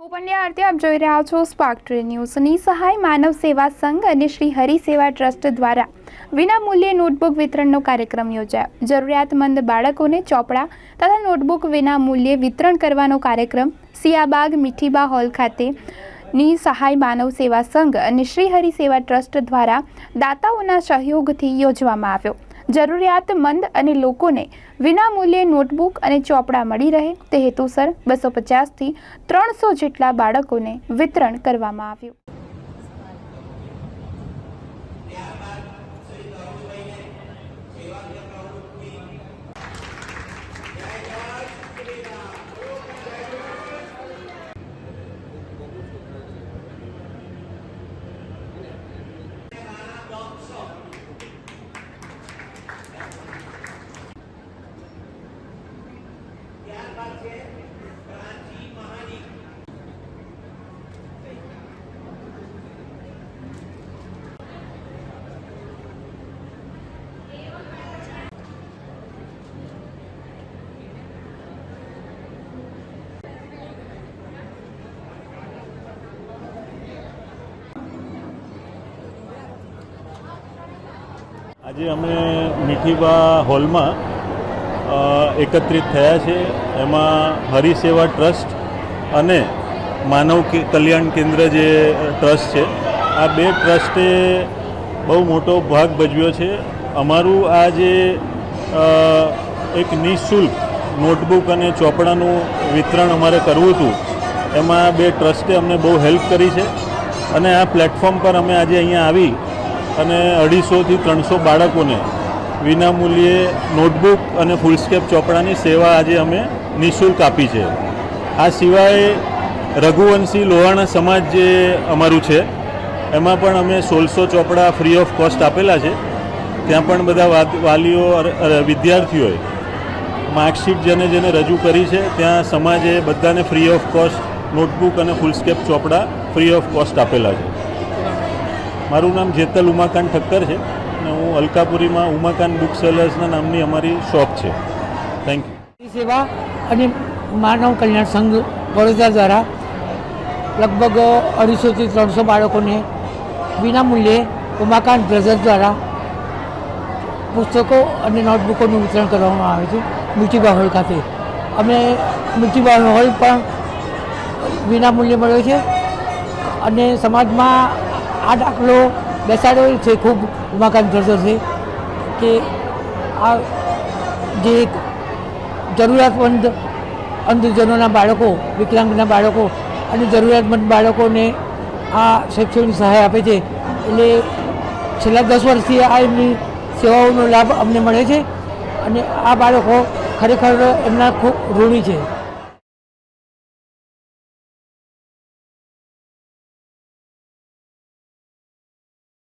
હું પંડ્યા આરતી આપ જોઈ રહ્યા છો સ્પાર્ક ટ્રે ન્યૂઝની સહાય માનવ સેવા સંઘ અને શ્રી હરિ સેવા ટ્રસ્ટ દ્વારા વિના મૂલ્યે નોટબુક વિતરણનો કાર્યક્રમ યોજાયો. જરૂરિયાતમંદ બાળકોને ચોપડા તથા નોટબુક વિના મૂલ્યે વિતરણ કરવાનો કાર્યક્રમ સિયાબાગ મીઠીબા હોલ ખાતે ની સહાય માનવ સેવા સંઘ અને શ્રી હરિ સેવા ટ્રસ્ટ દ્વારા દાતાઓના સહયોગથી યોજવામાં આવ્યો. જરૂરિયાતમંદ અને લોકોને વિનામૂલ્યે નોટબુક અને ચોપડા મળી રહે. તે હેતુસર બસો પચાસથી ત્રણસો જેટલા બાળકોને વિતરણ કરવામાં આવ્યું. આજે અમે મીઠીબા હોલમાં એકત્રિત થયા છે. એમાં હરિસેવા ટ્રસ્ટ અને માનવ કલ્યાણ કેન્દ્ર જે ટ્રસ્ટ છે, આ બે ટ્રસ્ટે બહુ મોટો ભાગ ભજવ્યો છે. અમારું આ જે એક નિઃશુલ્ક નોટબુક અને ચોપડાનું વિતરણ અમારે કરવું હતું, એમાં બે ટ્રસ્ટે અમને બહુ હેલ્પ કરી છે. અને આ પ્લેટફોર્મ પર અમે આજે અહીંયા આવી અને અઢીસોથી ત્રણસો બાળકોને વિનામૂલ્યે નોટબુક અને ફૂલસ્કેપ ચોપડાની સેવા આજે અમે નિઃશુલ્ક આપી છે. આ સિવાય રઘુવંશી લોહાણા સમાજ જે અમારું છે, એમાં પણ અમે સોળસો ચોપડા ફ્રી ઓફ કોસ્ટ આપેલા છે. ત્યાં પણ બધા વાલીઓ વિદ્યાર્થીઓએ માર્કશીટ જેને જેને રજૂ કરી છે, ત્યાં સમાજે બધાને ફ્રી ઓફ કોસ્ટ નોટબુક અને ફૂલસ્કેપ ચોપડા ફ્રી ઓફ કોસ્ટ આપેલા છે. મારું નામ જેતલ ઉમાકાંત ઠક્કર છે. અને હું અલકાપુરીમાં ઉમાકાંત બુક સેલર્સના નામની અમારી શોપ છે. થેન્ક યુ સેવા અને માનવ કલ્યાણ સંઘ વડોદરા દ્વારા લગભગ અઢીસોથી ત્રણસો બાળકોને વિનામૂલ્યે ઉમાકાંત બ્રધર્સ દ્વારા પુસ્તકો અને નોટબુકોનું વિતરણ કરવામાં આવે છે મીઠીબા હોલ ખાતે. અમે મીઠીબા હોલ પણ વિનામૂલ્યે મળ્યો છે અને સમાજમાં આ દાખલો બેસાડ્યો છે, ખૂબ ઉમાકાંત બ્રધર્સે કે આ જે એક જરૂરિયાતમંદ અંધજનોના બાળકો, વિકલાંગના બાળકો અને જરૂરિયાતમંદ બાળકોને આ શૈક્ષણિક સહાય આપે છે. એટલે છેલ્લા દસ વર્ષથી આ એમની સેવાઓનો લાભ અમને મળે છે અને આ બાળકો ખરેખર એમના ખૂબ ઋણી છે.